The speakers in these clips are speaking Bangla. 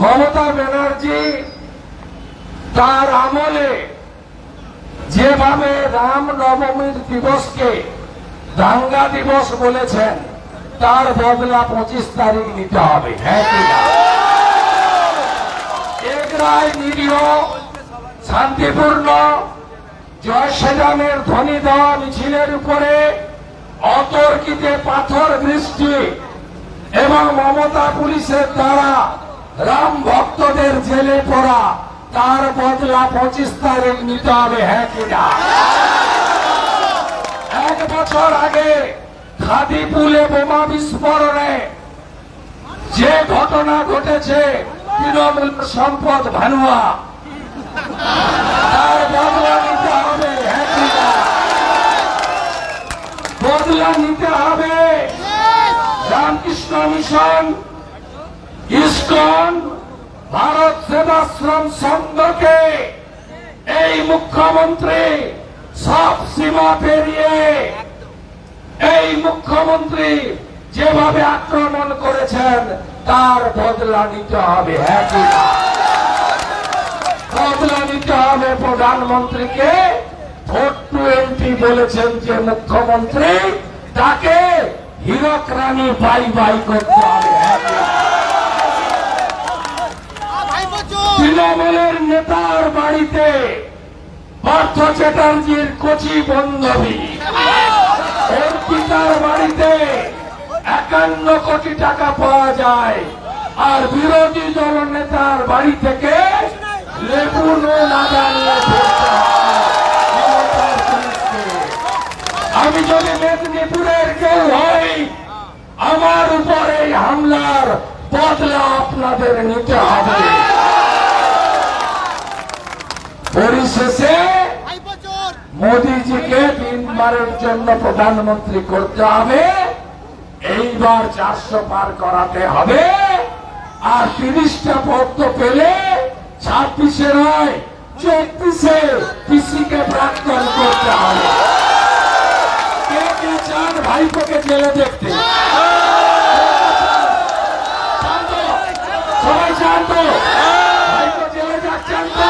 মমতা ব্যানার্জি তার আমলে যেভাবে রাম নবমীর দিবসকে দাঙ্গা দিবস বলেছেন, তার বদলা পঁচিশ তারিখ নিতে হবে। হ্যাঁ শান্তিপূর্ণ, জয় শ্রীরামের ধ্বনি দেওয়া মিছিলের উপরে অতর্কিতে পাথর বৃষ্টি এবং মমতা পুলিশের দ্বারা রাম ভক্তদের জেলে পড়া তার বদলা পঁচিশ তারিখ নিতে হবে হ্যাঁ কিনা এক বছর আগে খাদিপুলে বোমা বিস্ফোরণে যে ঘটনা ঘটেছে তৃণমূল সম্পদ ভানুয়া তার বদলা নিতে হবে হ্যাঁ বদলা নিতে হবে। রামকৃষ্ণ মিশন ইস্কন, ভারত সেবাশ্রম সংঘকে এই মুখ্যমন্ত্রী সব সীমা পেরিয়ে এই মুখ্যমন্ত্রী যেভাবে আক্রমণ করেছেন, তার বদলা নিতে হবে হ্যাঁ? বদলা নিতে হবে প্রধানমন্ত্রীকে ভোট টোয়েন্টি বলেছেন যে মুখ্যমন্ত্রী, তাকে হীরক রানী বাই বাই করতে হবে হ্যাঁ? তৃণমূলের নেতার বাড়িতে পার্থ চ্যাটার্জির কচি বন্ধবী। অর্পিতার বাড়িতে একান্ন কোটি টাকা পাওয়া যায়। আর বিরোধী দল নেতার বাড়ি থেকে লেবু। আমি যদি মেদিনীপুরের কেউ হই, আমার উপরে এই হামলার বদলা আপনাদের নিতে হবে। পরিশেষে মোদিজিকে তিনবারের জন্য প্রধানমন্ত্রী করতে হবে। এইবার চারশো পার করাতে হবে। আর তিরিশটা পদ্ম পেলে ছাব্বিশে নয় চব্বিশে পিসিকে প্রাক্তন করতে হবে। কে কে চান ভাইপোকে জেলে দেখতে চান তো? সবাই চান তো ভাইপো জেলে যাচ্ছেন তো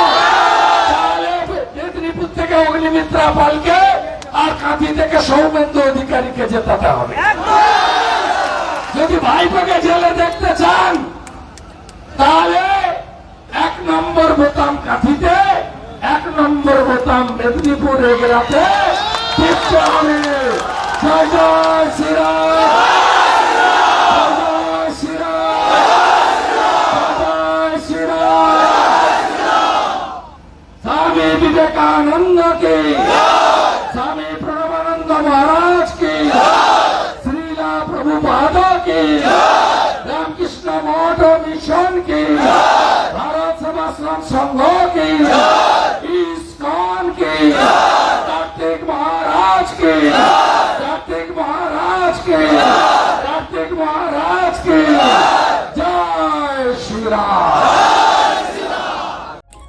তাহলে মেদিনীপুর থেকে অগ্নিমিত্রা পালকে আর কাঁথি থেকে সৌমেন্দ্র অধিকারীকে জেতাতে হবে। যদি ভাইপোকে জেলে দেখতে চান, তাহলে এক নম্বর বোতাম কাঁথিতে, এক নম্বর বোতাম মেদিনীপুর এগরাতে জয় জয় শ্রীরাম विवेकानंद के। स्वामी प्रणवानंद महाराज के। प्रभु प्रभुपादा के। रामकृष्ण मोटो मिशन के। भारत समाश्रम संघ के। इस्कॉन के। कार्तिक महाराज के। कार्तिक महाराज के।